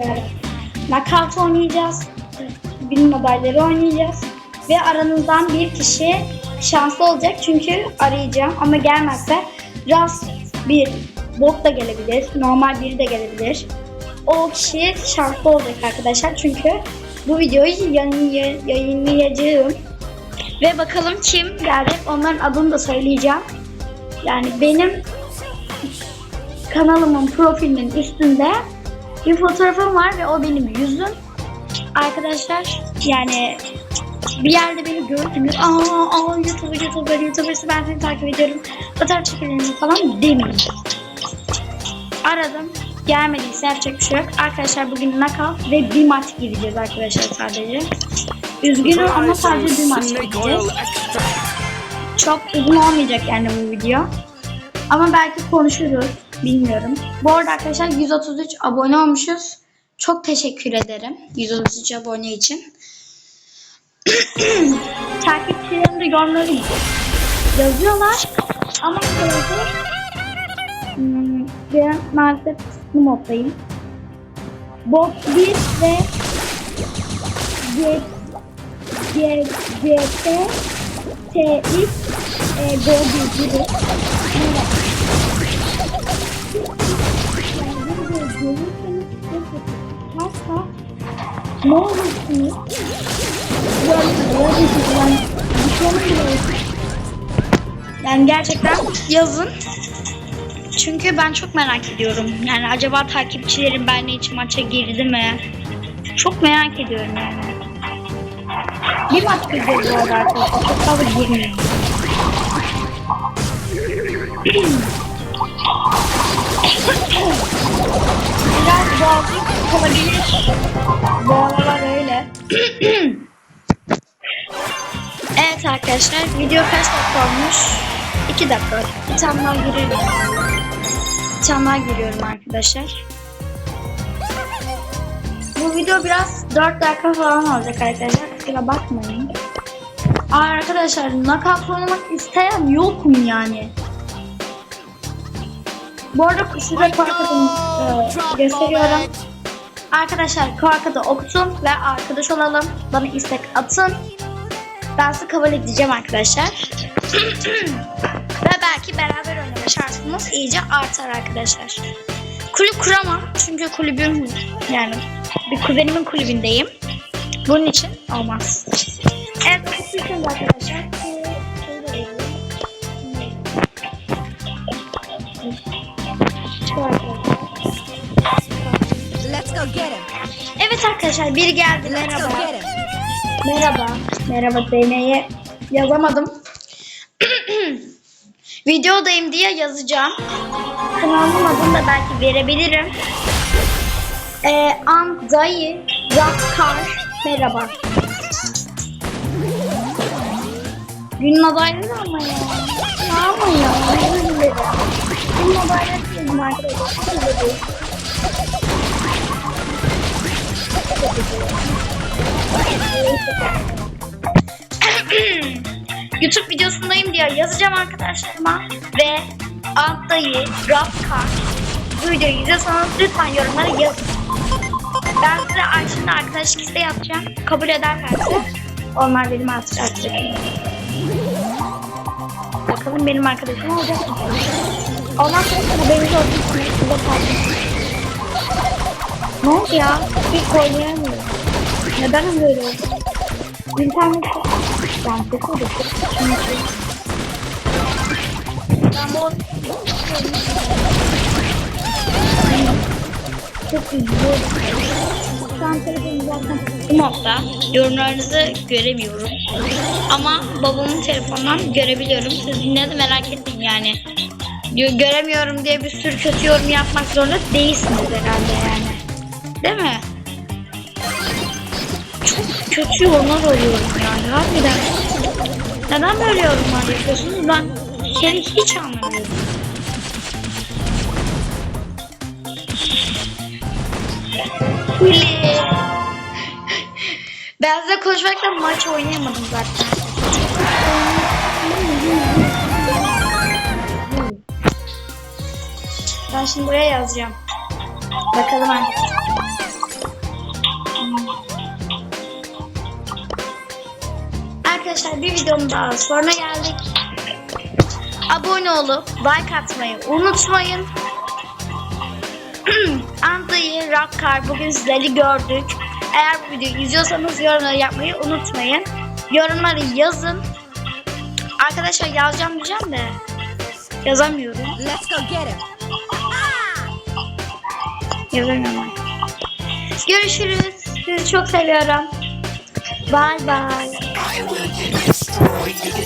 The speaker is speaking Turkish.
Evet. Knockout oynayacağız. Bilim adayları oynayacağız. Ve aranızdan bir kişi şanslı olacak çünkü arayacağım ama gelmezse rast bir bot da gelebilir, normal biri de gelebilir. O kişi şanslı olacak arkadaşlar çünkü bu videoyu yayın- yayınlayacağım. Ve bakalım kim gelecek onların adını da söyleyeceğim. Yani benim kanalımın profilinin üstünde bir fotoğrafım var ve o benim yüzüm. Arkadaşlar yani bir yerde beni gördünüz. Aa, aa YouTuber, YouTuber, YouTuber'sı ben seni takip ediyorum. Fotoğraf çekelim falan demeyin. Aradım. Gelmediyse yapacak bir şey yok. Arkadaşlar bugün knockout ve bir maç gireceğiz arkadaşlar sadece. Üzgünüm ama sadece bir maç gireceğiz. Çok uzun olmayacak yani bu video. Ama belki konuşuruz. Bilmiyorum. Bu arada arkadaşlar 133 abone olmuşuz. Çok teşekkür ederim 133 abone için. Takipçilerim de yorumları yazıyorlar. Ama arkadaşlar hmm, ben maalesef kısmı moddayım. Bot 1 ve G G G T T X e, Go 1 ne olursunuz yani gerçekten yazın. Çünkü ben çok merak ediyorum. Yani acaba takipçilerim benle için maça girdi mi? Çok merak ediyorum yani. Bir maç gireceğiz bu arada arkadaşlar. Çok fazla girmiyor. Olabilir. Bu aralar öyle. evet arkadaşlar video kaç dakika olmuş? 2 dakika. Bir tane daha girelim. Bir tane daha giriyorum arkadaşlar. Bu video biraz 4 dakika falan olacak arkadaşlar. Kusura bakmayın. Aa, arkadaşlar knockout oynamak isteyen yok mu yani? Bu arada size korkadığımı e, gösteriyorum. Arkadaşlar korkada okutun ve arkadaş olalım. Bana istek atın. Ben sizi kabul edeceğim arkadaşlar. ve belki beraber oynama şansımız iyice artar arkadaşlar. Kulüp kuramam çünkü kulübüm yani bir kuzenimin kulübündeyim. Bunun için olmaz. Evet okutuysanız arkadaşlar. şöyle Evet arkadaşlar biri geldi. Merhaba. Merhaba. Merhaba DM'ye yazamadım. Videodayım diye yazacağım. Kanalımın adını da belki verebilirim. Ee, An Dayı Rakkar. Merhaba. Günün adayları ama ya. Ne ama ya? Günün adayları değilim arkadaşlar. YouTube videosundayım diye yazacağım arkadaşlarıma ve alttayı Rafkar bu videoyu izliyorsanız lütfen yorumlara yazın. Ben size Ayşe'nin arkadaşlık isteği yapacağım. Kabul ederlerse onlar benim artık. Bakalım benim arkadaşım olacak mı? Ondan sonra haberiniz olsun. Size kalsın. Ne oldu ya? Hiç oynayamıyorum. Neden böyle oldu? İnternette ben sesi de çok üzülüyorum. Şu an bu modda. Yorumlarınızı göremiyorum. Ama babamın telefonundan görebiliyorum. Siz yine merak etmeyin yani. Gö- Göremiyorum diye bir sürü kötü yorum yapmak zorunda değilsiniz herhalde yani. Değil mi? Kötü yorumlar alıyorum yani harbiden. Neden böyle yorumlar yapıyorsunuz? Ben seni hiç anlamıyorum. Ben size konuşmaktan maç oynayamadım zaten. Ben şimdi buraya yazacağım. Bakalım arkadaşlar. Videonun daha sonuna geldik. Abone olup like atmayı unutmayın. Antayı Rakkar bugün sizleri gördük. Eğer bu videoyu izliyorsanız yorumları yapmayı unutmayın. Yorumları yazın. Arkadaşlar yazacağım diyeceğim de yazamıyorum. Let's go get him. Yazamıyorum. Görüşürüz. Sizi çok seviyorum. Bye bye.